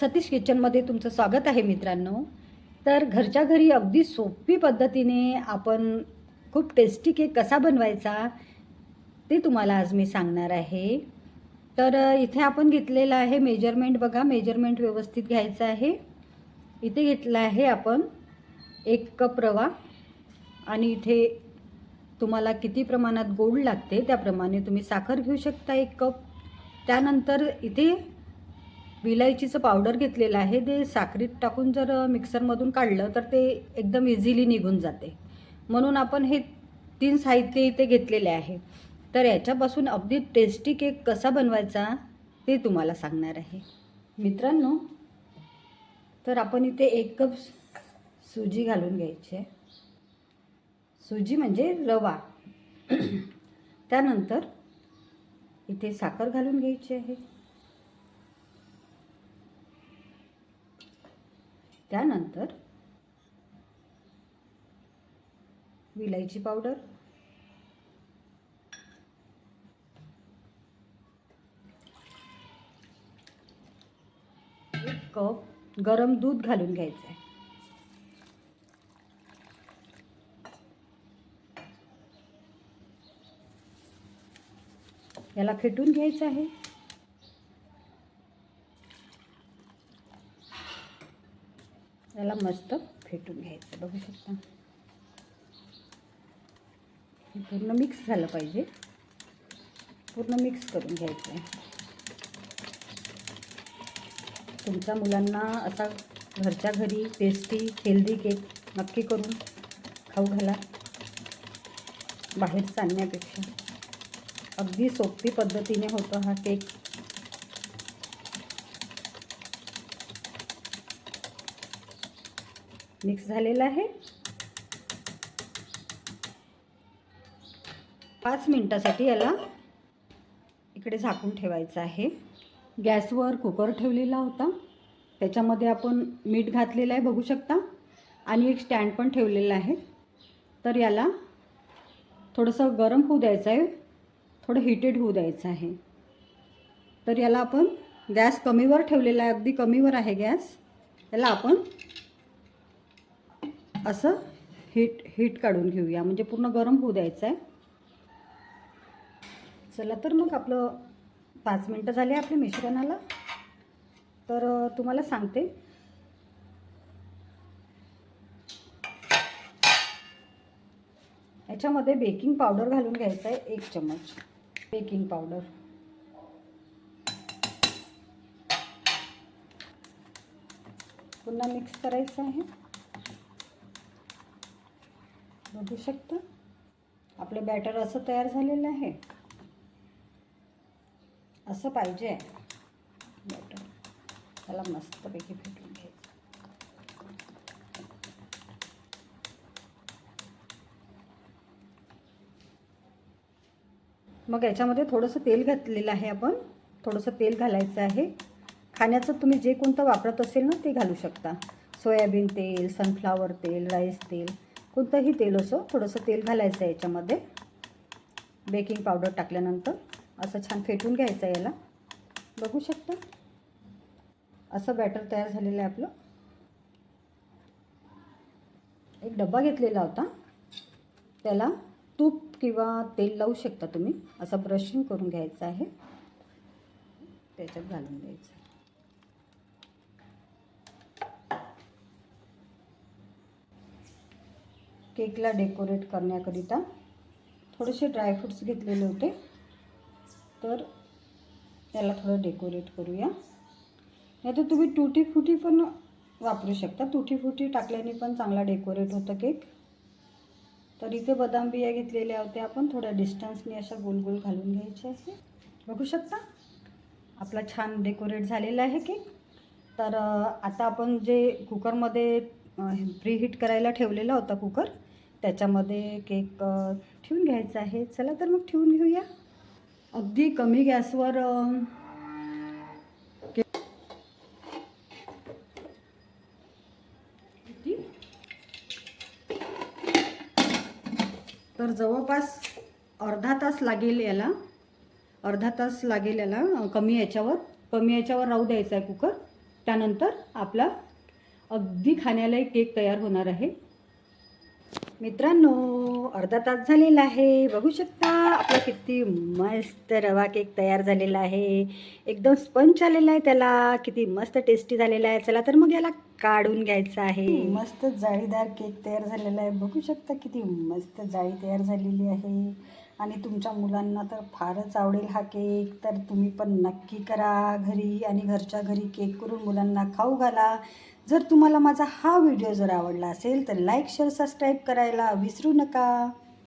सतीश किचनमध्ये तुमचं स्वागत आहे मित्रांनो. तर घरच्या घरी अगदी सोपी पद्धतीने आपण खूप टेस्टी केक कसा बनवायचा ते तुम्हाला आज मी सांगणार आहे. तर इथे आपण घेतलेलं आहे मेजरमेंट बघा मेजरमेंट व्यवस्थित घ्यायचं आहे. इथे घेतलं आहे आपण एक कप रवा आणि इथे तुम्हाला किती प्रमाणात गोड लागते त्याप्रमाणे तुम्ही साखर घेऊ शकता एक कप. त्यानंतर इथे विलायचीचं पावडर घेतलेलं आहे. ते साखरीत टाकून जर मिक्सरमधून काढलं तर ते एकदम इझिली निघून जाते. म्हणून आपण हे तीन साहित्य इथे घेतलेले आहे. तर याच्यापासून अगदी टेस्टी केक कसा बनवायचा ते तुम्हाला सांगणार आहे. मित्रांनो तर आपण इथे एक कप सुजी घालून घ्यायची आहे. सुजी म्हणजे रवा. त्यानंतर इथे साखर घालून घ्यायची आहे. त्यानंतर विलायची पावडर एक कप गरम दूध घालून घ्यायचं आहे याला फेटून घ्यायचं आहे. मस्त फेटून घ्यायचं बघू शकता. हे पूर्ण मिक्स झालं पाहिजे. पूर्ण मिक्स करून घ्यायचं आहे तुमच्या मुलांना असा घरच्या घरी टेस्टी हेल्दी केक नक्की करून खाऊ घाला. बाहेर आणण्यापेक्षा अगदी सोपी पद्धतीने होतो हा केक मिक्स झालेला आहे. पाच मिनटासाठी याला इकडे झाकून ठेवायचं आहे. गॅसवर कुकर ठेवलेला होता. त्याच्यामध्ये आपण मीठ घातलेलं आहे बघू शकता. आणि एक स्टँड पण ठेवलेला आहे. तर याला थोडंसं गरम होऊ द्यायचं आहे. थोडं हिटेड होऊ द्यायचं आहे. तर याला आपण गॅस कमीवर ठेवलेला आहे. अगदी कमीवर आहे गॅस. याला आपण असं हीट हीट काढून घेऊया. म्हणजे पूर्ण गरम होऊ द्यायचं आहे चला तर मग आपलं पाच मिनटं झाले आपल्या मिश्रणाला. तर तुम्हाला सांगते. याच्यामध्ये बेकिंग पावडर घालून घ्यायचं आहे एक चम्मच. बेकिंग पावडर पुन्हा मिक्स करायचं आहे. बघू शकता. आपलं बॅटर असं तयार झालेलं आहे. असं पाहिजे. बॅटर त्याला मस्तपैकी फेटून घ्यायचं. मग याच्यामध्ये थोडंसं तेल घातलेलं आहे आपण. थोडंसं तेल घालायचं आहे. खाण्याचं तुम्ही जे कोणतं वापरत असेल ना ते घालू शकता. सोयाबीन तेल सनफ्लावर तेल राईस तेल. कोणतंही तेल असो थोडंसं तेल घालायचं आहे याच्यामध्ये. बेकिंग पावडर टाकल्यानंतर असं छान फेटून घ्यायचं आहे याला. बघू शकता. असं बॅटर तयार झालेलं आहे आपलं. एक डब्बा घेतलेला होता. त्याला तूप किंवा तेल लावू शकता तुम्ही. असं ब्रशिंग करून घ्यायचं आहे. त्याच्यात घालून द्यायचं केकला डेकोरेट करण्याकरिता थोडेसे ड्रायफ्रूट्स घेतलेले होते. तर त्याला थोडं डेकोरेट करूया. नाही तर तुम्ही तुटी फुटी पण वापरू शकता. तुटी फुटी टाकल्याने पण चांगला डेकोरेट होतं केक. तर इथे बदाम बिया घेतलेल्या होत्या. आपण थोड्या डिस्टन्सने अशा गोल गोल घालून घ्यायच्या आहे बघू शकता? आपला छान डेकोरेट झालेला आहे केक. तर आता आपण जे कुकरमध्ये प्रीहीट करायला ठेवलेला होता कुकर त्याच्यामध्ये केक ठेवून घ्यायचा आहे. चला तर मग ठेवून घेऊया. अगदी कमी गॅसवर केक तर जवळपास अर्धा तास लागेल याला. अर्धा तास लागेल याला कमी याच्यावर. कमी याच्यावर राहू द्यायचा आहे कुकर. त्यानंतर आपला अगदी खाण्यालाही केक तयार होणार आहे. मित्रांनो अर्धा तास झालेला आहे. बघू शकता आपला किती मस्त रवा केक तयार झालेला आहे. एकदम स्पंच आलेला आहे त्याला. किती मस्त टेस्टी झालेला आहे. चला तर मग याला काढून घ्यायचं आहे. मस्त जाळीदार केक तयार झालेला आहे. बघू शकता किती मस्त जाळी तयार झालेली आहे. आणि तुमच्या मुलांना तर फारच आवडेल हा केक. तर तुम्ही पण नक्की करा घरी आणि घरच्या घरी केक करून मुलांना खाऊ घाला. जर तुम्हाला माझा हा व्हिडिओ जर आवडला असेल तर लाईक शेअर सबस्क्राईब करायला विसरू नका.